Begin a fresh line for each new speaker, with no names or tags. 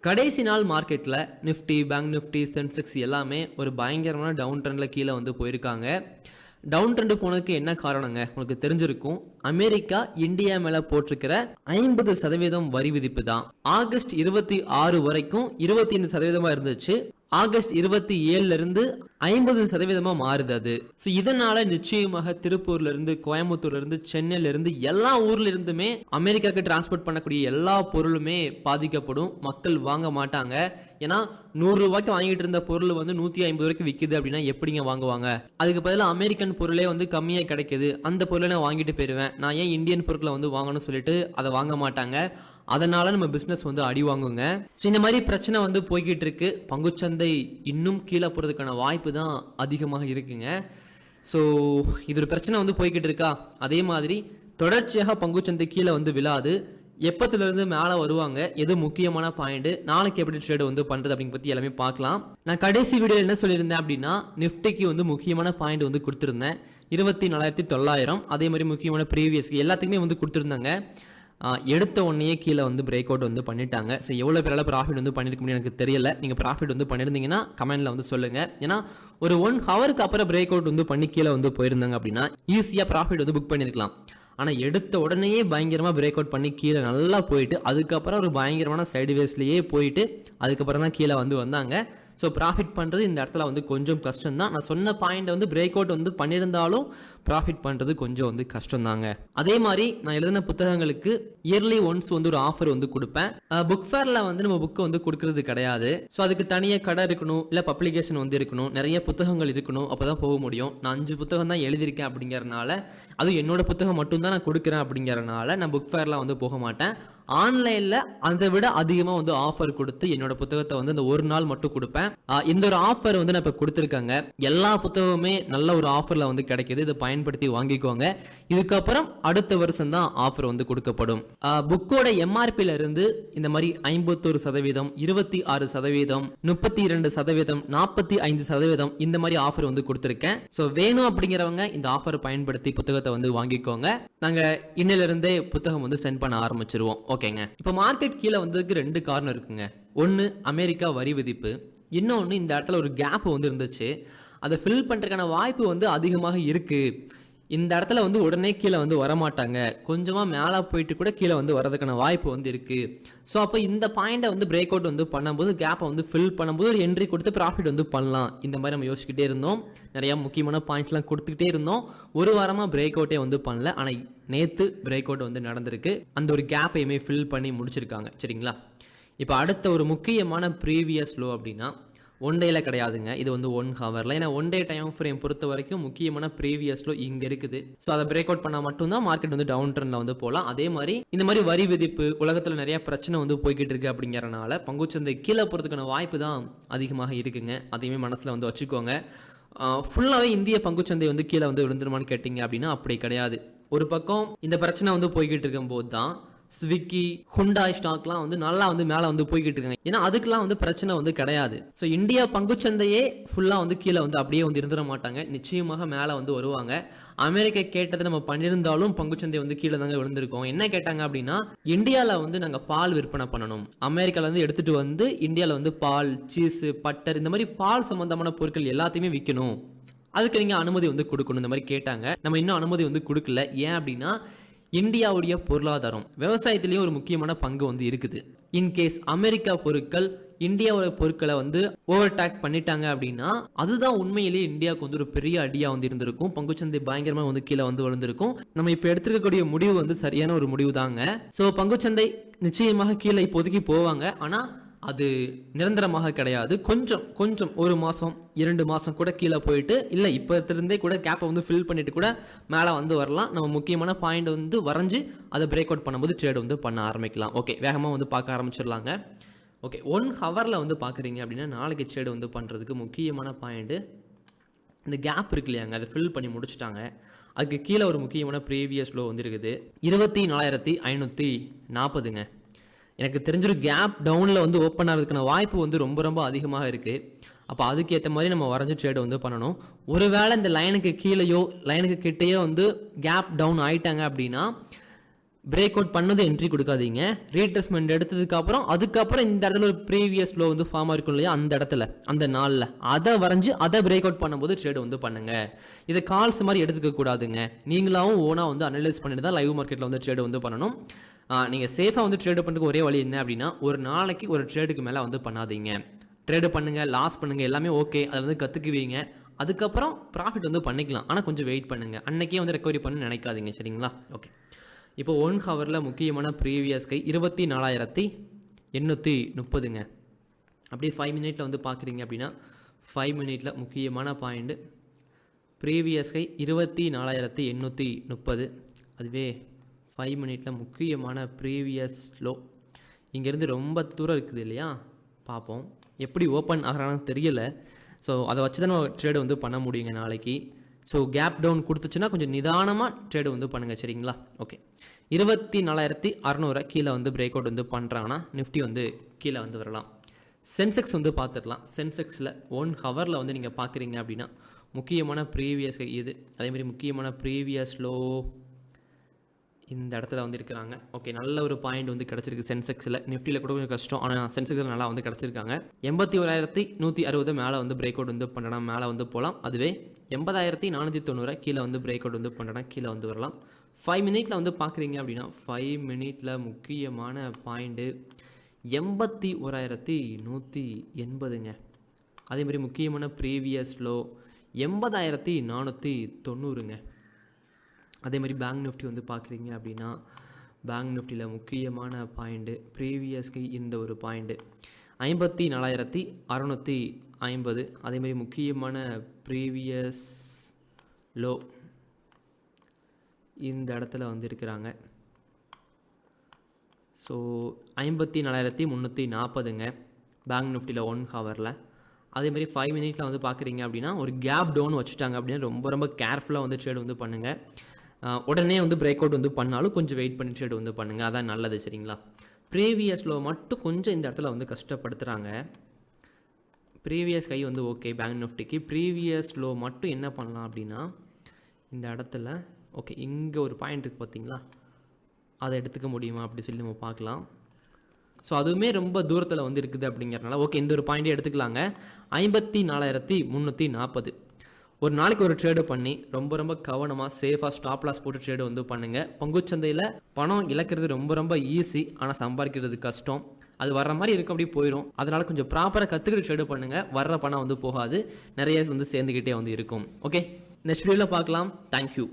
கடைசி நாள் மார்க்கெட்டில் நிஃப்டி பேங்க் நிஃப்டி சென்செக்ஸ் எல்லாமே ஒரு பயங்கரமான டவுன் ட்ரெண்டில் கீழே வந்து போயிருக்காங்க. டவுன் ட்ரெண்டு போனதுக்கு என்ன காரணங்க? உங்களுக்கு தெரிஞ்சிருக்கும். அமெரிக்கா இந்தியா மேலே போட்டிருக்கிற ஐம்பது சதவீதம் வரி விதிப்பு தான். ஆகஸ்ட் இருபத்தி ஆறு வரைக்கும் இருபத்தி ஐந்து சதவீதமாக இருந்துச்சு. ஆகஸ்ட் இருபத்தி ஏழுல இருந்து ஐம்பது சதவீதமா மாறுது அது. ஸோ இதனால நிச்சயமாக திருப்பூர்ல இருந்து கோயம்புத்தூர்ல இருந்து சென்னையில இருந்து எல்லா ஊர்ல இருந்துமே அமெரிக்காவுக்கு டிரான்ஸ்போர்ட் பண்ணக்கூடிய எல்லா பொருளுமே பாதிக்கப்படும். மக்கள் வாங்க மாட்டாங்க. ஏன்னா நூறு ரூபாய்க்கு வாங்கிட்டு இருந்த பொருள் வந்து நூத்தி ஐம்பது ரூபாய்க்கு விற்குது அப்படின்னா எப்படிங்க வாங்குவாங்க? அதுக்கு பதிலாக அமெரிக்கன் பொருளே வந்து கம்மியாக கிடைக்குது. அந்த பொருளை நான் வாங்கிட்டு போயிடுவேன் நான் ஏன் இந்தியன் பொருட்களை வந்து வாங்கணும்னு சொல்லிட்டு அதை வாங்க மாட்டாங்க. அதனால் நம்ம பிஸ்னஸ் வந்து அடி வாங்குங்க. ஸோ இந்த மாதிரி பிரச்சனை வந்து போய்கிட்டு இருக்கு. பங்குச்சந்தை இன்னும் கீழே போகிறதுக்கான வாய்ப்பு தான் அதிகமாக இருக்குங்க. ஸோ இது ஒரு பிரச்சனை வந்து போய்கிட்டு இருக்கா? அதே மாதிரி தொடர்ச்சியாக பங்குச்சந்தை கீழே வந்து விழாது. எப்பத்துலேருந்து மேலே வருவாங்க? எது முக்கியமான பாயிண்ட் நாளைக்கு எப்படி ட்ரேடு வந்து பண்ணுறது அப்படின்னு பற்றி எல்லாமே பார்க்கலாம். நான் கடைசி வீடியோ என்ன சொல்லியிருந்தேன் அப்படின்னா நிஃப்டிக்கு வந்து முக்கியமான பாயிண்ட் வந்து கொடுத்துருந்தேன். இருபத்தி நாலாயிரத்தி தொள்ளாயிரம். அதே மாதிரி முக்கியமான ப்ரீவியஸ்க்கு எல்லாத்துக்குமே வந்து கொடுத்துருந்தாங்க. எடுத்த உடனே கீழே வந்து பிரேக் அவுட் வந்து பண்ணிட்டாங்க. ஸோ எவ்வளோ பேரால் ப்ராஃபிட் வந்து பண்ணியிருக்க முடியும் எனக்கு தெரியல. நீங்கள் ப்ராஃபிட் வந்து பண்ணியிருந்தீங்கன்னா கமெண்ட்டில் வந்து சொல்லுங்கள் ஏன்னா ஒரு ஒன் ஹவருக்கு அப்புறம் பிரேக் அவுட் வந்து பண்ணி கீழே வந்து போயிருந்தாங்க அப்படின்னா ஈஸியாக ப்ராஃபிட் வந்து புக் பண்ணியிருக்கலாம் ஆனால் எடுத்த உடனேயே பயங்கரமாக பிரேக் அவுட் பண்ணி கீழே நல்லா போயிட்டு அதுக்கப்புறம் ஒரு பயங்கரமான சைடு வேஸ்லேயே போயிட்டு அதுக்கப்புறம் தான் கீழே வந்து வந்தாங்க. ஸோ ப்ராஃபிட் பண்ணுறது இந்த இடத்துல வந்து கொஞ்சம் கஷ்டம் தான் நான் சொன்ன பாயிண்ட் வந்து பிரேக் அவுட் வந்து பண்ணியிருந்தாலும் ப்ராஃபிட் பண்ணுறது கொஞ்சம் வந்து கஷ்டம் தாங்க அதே மாதிரி நான் எழுதின புத்தகங்களுக்கு இயர்லி ஒன்ஸ் வந்து ஒரு ஆஃபர் வந்து கொடுப்பேன். புக் ஃபேரில் வந்து நம்ம புக்கு வந்து கொடுக்கறது கிடையாது. ஸோ அதுக்கு தனியாக கடை இருக்கணும் இல்லை பப்ளிகேஷன் வந்து இருக்கணும் நிறைய புத்தகங்கள் இருக்கணும் அப்போ தான் போக முடியும். நான் அஞ்சு புத்தகம் தான் எழுதியிருக்கேன் அப்படிங்கிறனால அதுவும் என்னோட புத்தகம் மட்டும்தான் நான் கொடுக்குறேன் அப்படிங்கிறனால நான் புக் ஃபேர்லாம் வந்து போக மாட்டேன். ஆன்லைனில் அதை விட அதிகமாக வந்து ஆஃபர் கொடுத்து என்னோட புத்தகத்தை வந்து இந்த ஒரு நாள் மட்டும் கொடுப்பேன். இந்த ஒரு ஆஃபர் வந்து நான் இப்போ கொடுத்துருக்காங்க. எல்லா புத்தகமுமே நல்ல ஒரு ஆஃபரில் வந்து கிடைக்கிது. இதை பயன்படுத்தி வாங்கிக்கோங்க. இதுக்கப்புறம் அடுத்த வருஷம் தான் ஆஃபர் வந்து கொடுக்கப்படும். புக்கோட எம்ஆர்பியில இருந்து இந்த மாதிரி ஐம்பத்தொரு சதவீதம் இருபத்தி ஆறு சதவீதம் முப்பத்தி இரண்டு சதவீதம் நாற்பத்தி ஐந்து சதவீதம் இந்த மாதிரி ஆஃபர் வந்து கொடுத்துருக்கேன். ஸோ வேணும் அப்படிங்கிறவங்க இந்த ஆஃபர் பயன்படுத்தி புத்தகத்தை வந்து வாங்கிக்கோங்க. நாங்கள் இன்னிலிருந்தே புத்தகம் வந்து சென்ட் பண்ண ஆரம்பிச்சிருவோம். ஓகே ஓகேங்க. இப்போ மார்க்கெட் கீழே வந்ததுக்கு ரெண்டு காரணம் இருக்குங்க. ஒன்று அமெரிக்கா வரி விதிப்பு. இன்னொன்று இந்த இடத்துல ஒரு கேப் வந்து இருந்துச்சு. அதை ஃபில் பண்ணுறதுக்கான வாய்ப்பு வந்து அதிகமாக இருக்குது இந்த இடத்துல வந்து உடனே கீழே வந்து வரமாட்டாங்க. கொஞ்சமாக மேலே போயிட்டு கூட கீழே வந்து வரதுக்கான வாய்ப்பு வந்து இருக்குது ஸோ அப்போ இந்த பாயிண்டை வந்து பிரேக் அவுட் வந்து பண்ணும்போது கேப்பை வந்து ஃபில் பண்ணும்போது ஒரு என்ட்ரி கொடுத்து ப்ராஃபிட் வந்து பண்ணலாம். இந்த மாதிரி நம்ம யோசிச்சுக்கிட்டே இருந்தோம். நிறையா முக்கியமான பாயிண்ட்ஸ்லாம் கொடுத்துக்கிட்டே இருந்தோம். ஒரு வாரமாக பிரேக் அவுட்டே வந்து பண்ணல. ஆனால் நேற்று பிரேக் அவுட் வந்து நடந்திருக்கு. அந்த ஒரு கேப்பையுமே ஃபில் பண்ணி முடிச்சிருக்காங்க. சரிங்களா? இப்போ அடுத்த ஒரு முக்கியமான ப்ரீவியஸ் லோ அப்படின்னா ஒன் டேயில் கிடையாதுங்க. இது வந்து ஒன் ஹவரில் ஏன்னா ஒன் டே டைம் ஃப்ரேம் பொறுத்த வரைக்கும் முக்கியமான ப்ரீவியஸ் இங்கே இருக்குது. ஸோ அதை பிரேக் அவுட் பண்ணால் மட்டும்தான் மார்க்கெட் வந்து டவுன் ட்ரெண்டில் வந்து போகலாம். அதே மாதிரி இந்த மாதிரி வரி விதிப்பு உலகத்தில் நிறைய பிரச்சனை வந்து போய்கிட்டு இருக்கு அப்படிங்கிறனால பங்குச்சந்தை கீழே போகிறதுக்கான வாய்ப்பு தான் அதிகமாக இருக்குங்க. அதையுமே மனசில் வந்து வச்சுக்கோங்க. ஃபுல்லாகவே இந்திய பங்குச்சந்தை வந்து கீழே வந்து விழுந்துருமான்னு கேட்டிங்க அப்படின்னா அப்படி கிடையாது. ஒரு பக்கம் இந்த பிரச்சனை வந்து போய்கிட்டு இருக்கும்போது தான் ஸ்விக்கி ஹுண்டாய் ஸ்டாக்லாம் வந்து நல்லா வந்து மேலே வந்து போய்கிட்டு இருக்காங்க ஏன்னா அதுக்கெல்லாம் வந்து பிரச்சனை வந்து கிடையாது. ஸோ இந்தியா பங்குச்சந்தையே ஃபுல்லாக வந்து கீழே வந்து அப்படியே வந்து இருந்துட மாட்டாங்க. நிச்சயமாக மேலே வந்து வருவாங்க. அமெரிக்கா கேட்டதை நம்ம பண்ணியிருந்தாலும் பங்குச்சந்தை வந்து கீழே தாங்க விழுந்திருக்கோம். என்ன கேட்டாங்க அப்படின்னா இந்தியாவில் வந்து நாங்கள் பால் விற்பனை பண்ணணும். அமெரிக்காவில் வந்து எடுத்துகிட்டு வந்து இந்தியாவில் வந்து பால் சீஸு பட்டர் இந்த மாதிரி பால் சம்பந்தமான பொருட்கள் எல்லாத்தையுமே விற்கணும் அதுக்கு நீங்கள் அனுமதி வந்து கொடுக்கணும். இந்த மாதிரி கேட்டாங்க. நம்ம இன்னும் அனுமதி வந்து கொடுக்கல. ஏன் அப்படின்னா இந்தியாவுடைய பொருளாதாரம் விவசாயத்திலையும் ஒரு முக்கியமான பங்கு வந்து இருக்குது. இன்கேஸ் அமெரிக்கா பொருட்கள் இந்தியாவோட பொருட்களை வந்து ஓவர்டேக் பண்ணிட்டாங்க அப்படின்னா அதுதான் உண்மையிலேயே இந்தியாவுக்கு வந்து ஒரு பெரிய அடியா வந்து இருந்திருக்கும். பங்குச்சந்தை பயங்கரமா வந்து கீழே வந்து விழுந்திருக்கும். நம்ம இப்போ எடுத்துக்கக்கூடிய முடிவு வந்து சரியான ஒரு முடிவு தாங்க ஸோ பங்குச்சந்தை நிச்சயமாக கீழே இப்போதைக்கு போவாங்க. ஆனா அது நிரந்தரமாக கிடையாது. கொஞ்சம் கொஞ்சம் ஒரு மாதம் இரண்டு மாதம் கூட கீழே போயிட்டு இல்லை இப்போத்திலேருந்தே கூட கேப்பை வந்து ஃபில் பண்ணிட்டு கூட மேலே வந்து வரலாம். நம்ம முக்கியமான பாயிண்ட் வந்து வரைஞ்சி அதை பிரேக் அவுட் பண்ணும்போது ட்ரேட் வந்து பண்ண ஆரம்பிக்கலாம். ஓகே வேகமாக வந்து பார்க்க ஆரம்பிச்சிடலாங்க. ஓகே ஒன் ஹவரில் வந்து பார்க்குறீங்க அப்படின்னா நாளைக்கு ட்ரேடு வந்து பண்ணுறதுக்கு முக்கியமான பாயிண்ட்டு இந்த கேப் இருக்கு இல்லையாங்க அதை ஃபில் பண்ணி முடிச்சிட்டாங்க. அதுக்கு கீழே ஒரு முக்கியமான ப்ரீவியஸ் லோ வந்து இருக்குது. இருபத்தி நாலாயிரத்தி ஐநூற்றி நாற்பதுங்க எனக்கு தெரிஞ்சிரு கேப் டவுனில் வந்து ஓப்பன் ஆகிறதுக்கான வாய்ப்பு வந்து ரொம்ப ரொம்ப அதிகமாக இருக்குது அப்போ அதுக்கேற்ற மாதிரி நம்ம வரைஞ்சி ட்ரேட் வந்து பண்ணணும். ஒருவேளை இந்த லைனுக்கு கீழேயோ லைனுக்கு கிட்டேயோ வந்து கேப் டவுன் ஆயிட்டாங்க அப்படின்னா பிரேக் அவுட் பண்ணது என்ட்ரி கொடுக்காதீங்க. ரீட்ரெஸ்மெண்ட் எடுத்ததுக்கப்புறம் அதுக்கப்புறம் இந்த இடத்துல ஒரு ப்ரீவியஸ் லோ வந்து ஃபார்ம் இருக்கும் இல்லையா? அந்த இடத்துல அந்த நாளில். அதை வரைஞ்சி அதை பிரேக் அவுட் பண்ணும்போது ட்ரேடு வந்து பண்ணுங்க. இதை கால்ஸ் மாதிரி எடுத்துக்க கூடாதுங்க. நீங்களாவும் ஓனாக வந்து அனலைஸ் பண்ணிட்டு தான் லைவ் மார்க்கெட்டில் வந்து ட்ரேடு வந்து பண்ணணும். நீங்கள் சேஃபாக வந்து ட்ரேடு பண்ணுறதுக்கு ஒரே வழி என்ன அப்படின்னா ஒரு நாளைக்கு ஒரு ட்ரேடுக்கு மேலே வந்து பண்ணாதீங்க. ட்ரேடு பண்ணுங்கள் லாஸ் பண்ணுங்கள் எல்லாமே ஓகே அதில் வந்து கற்றுக்குவீங்க அதுக்கப்புறம் ப்ராஃபிட் வந்து பண்ணிக்கலாம். ஆனால் கொஞ்சம் வெயிட் பண்ணுங்கள் அன்னைக்கே வந்து ரெக்கவரி பண்ண நினைக்காதீங்க சரிங்களா? ஓகே இப்போ ஒன் ஹவரில் முக்கியமான ப்ரீவியஸ் கை இருபத்தி நாலாயிரத்தி எண்ணூற்றி முப்பதுங்க. அப்படியே ஃபைவ் மினிட்ல வந்து பார்க்குறீங்க அப்படின்னா ஃபைவ் மினிட்ல முக்கியமான பாயிண்ட்டு ப்ரீவியஸ் கை இருபத்தி நாலாயிரத்தி எண்ணூற்றி முப்பது. அதுவே ஃபைவ் மினிட்ல முக்கியமான ப்ரீவியஸ் ஸ்லோ இங்கேருந்து ரொம்ப தூரம் இருக்குது இல்லையா? பார்ப்போம். எப்படி ஓப்பன் ஆகிறான்னு தெரியல. ஸோ அதை வச்சு தான் ட்ரேடு வந்து பண்ண முடியுங்க நாளைக்கு. ஸோ கேப் டவுன் கொடுத்துச்சுன்னா கொஞ்சம் நிதானமாக ட்ரேடு வந்து பண்ணுங்கள் சரிங்களா? ஓகே இருபத்தி நாலாயிரத்தி அறநூறு கீழே வந்து பிரேக் அவுட் வந்து பண்ணுறாங்கன்னா நிஃப்டி வந்து கீழே வந்து வரலாம். சென்செக்ஸ் வந்து பார்த்துடலாம். சென்செக்ஸில் ஒன் ஹவரில் வந்து நீங்கள் பார்க்குறீங்க அப்படின்னா முக்கியமான ப்ரீவியஸ் இது. அதேமாதிரி முக்கியமான ப்ரீவியஸ் லோ இந்த இடத்துல வந்து இருக்கிறாங்க. ஓகே நல்ல ஒரு பாயிண்ட் வந்து கிடச்சிருக்கு சென்செக்ஸில் நிஃப்டியில் கூட கொஞ்சம் கஷ்டம். ஆனால் சென்செக்ஸில் நல்லா வந்து கிடச்சிருக்காங்க. எண்பத்தி ஓராயிரத்தி நூற்றி அறுபது மேலே வந்து பிரேக் அவுட் வந்து பண்ணனா மேலே வந்து போகலாம் அதுவே எண்பதாயிரத்தி நானூற்றி தொண்ணூறு கீழே வந்து பிரேக் அவுட் வந்து பண்ணனா கீழே வந்து வரலாம். ஃபைவ் மினிட்ல வந்து பார்க்குறீங்க அப்படின்னா ஃபைவ் மினிட்ல முக்கியமான பாயிண்ட்டு எண்பத்தி ஓராயிரத்தி நூற்றி எண்பதுங்க. அதேமாதிரி முக்கியமான ப்ரீவியஸ் லோ எண்பதாயிரத்தி நானூற்றி தொண்ணூறுங்க. அதே மாதிரி பேங்க் நிஃப்டி வந்து பார்க்குறீங்க அப்படின்னா பேங்க் நிஃப்டியில் முக்கியமான பாயிண்ட்டு ப்ரீவியஸ்க்கு இந்த ஒரு பாயிண்ட்டு ஐம்பத்தி நாலாயிரத்தி அறநூற்றி ஐம்பது. அதேமாதிரி முக்கியமான ப்ரீவியஸ் லோ இந்த இடத்துல வந்து இருக்கிறாங்க ஸோ ஐம்பத்தி நாலாயிரத்தி முந்நூற்றி நாற்பதுங்க. பேங்க் நிஃப்டியில் ஒன் ஹவரில் அதேமாதிரி ஃபைவ் மினிட்ல வந்து பார்க்குறீங்க அப்படின்னா ஒரு கேப் டவுன் வச்சுட்டாங்க அப்படின்னா ரொம்ப ரொம்ப கேர்ஃபுல்லாக வந்து ட்ரேட் வந்து பண்ணுங்கள் உடனே வந்து பிரேக் அவுட் வந்து பண்ணாலும் கொஞ்சம் வெயிட் பண்ணி ட்ரேட் வந்து பண்ணுங்கள் அதான் நல்லது சரிங்களா? ப்ரீவியஸில் மட்டும் கொஞ்சம் இந்த இடத்துல வந்து கஷ்டப்படுத்துகிறாங்க ப்ரீவியஸ் கை வந்து ஓகே பேங்க் நிஃப்டிக்கு ப்ரீவியஸ் லோ மட்டும் என்ன பண்ணலாம் அப்படின்னா இந்த இடத்துல ஓகே இங்கே ஒரு பாயிண்ட் இருக்குது பார்த்தீங்களா அதை எடுத்துக்க முடியுமா? அப்படி சொல்லி நம்ம பார்க்கலாம். ஸோ அதுவுமே ரொம்ப தூரத்தில் வந்து இருக்குது அப்படிங்கிறனால ஓகே இந்த ஒரு பாயிண்ட்டே எடுத்துக்கலாங்க. ஐம்பத்தி நாலாயிரத்தி முந்நூற்றி நாற்பது. ஒரு நாளைக்கு ஒரு ட்ரேடு பண்ணி ரொம்ப ரொம்ப கவனமாக சேஃபாக ஸ்டாப் லாஸ் போட்டு ட்ரேடு வந்து பண்ணுங்கள் பங்குச்சந்தையில் பணம் இழக்கிறது ரொம்ப ரொம்ப ஈஸி ஆனால் சம்பாதிக்கிறது கஷ்டம். அது வர்ற மாதிரி இருக்க அப்படியே போயிடும் அதனால் கொஞ்சம் ப்ராப்பராக கற்றுக்கிட்டு ட்ரேடு பண்ணுங்கள் வர்ற பணம் வந்து போகாது. நிறைய வந்து சேர்ந்துக்கிட்டே வந்து இருக்கும். ஓகே நெக்ஸ்ட் வீடியோவில் பார்க்கலாம். தேங்க்யூ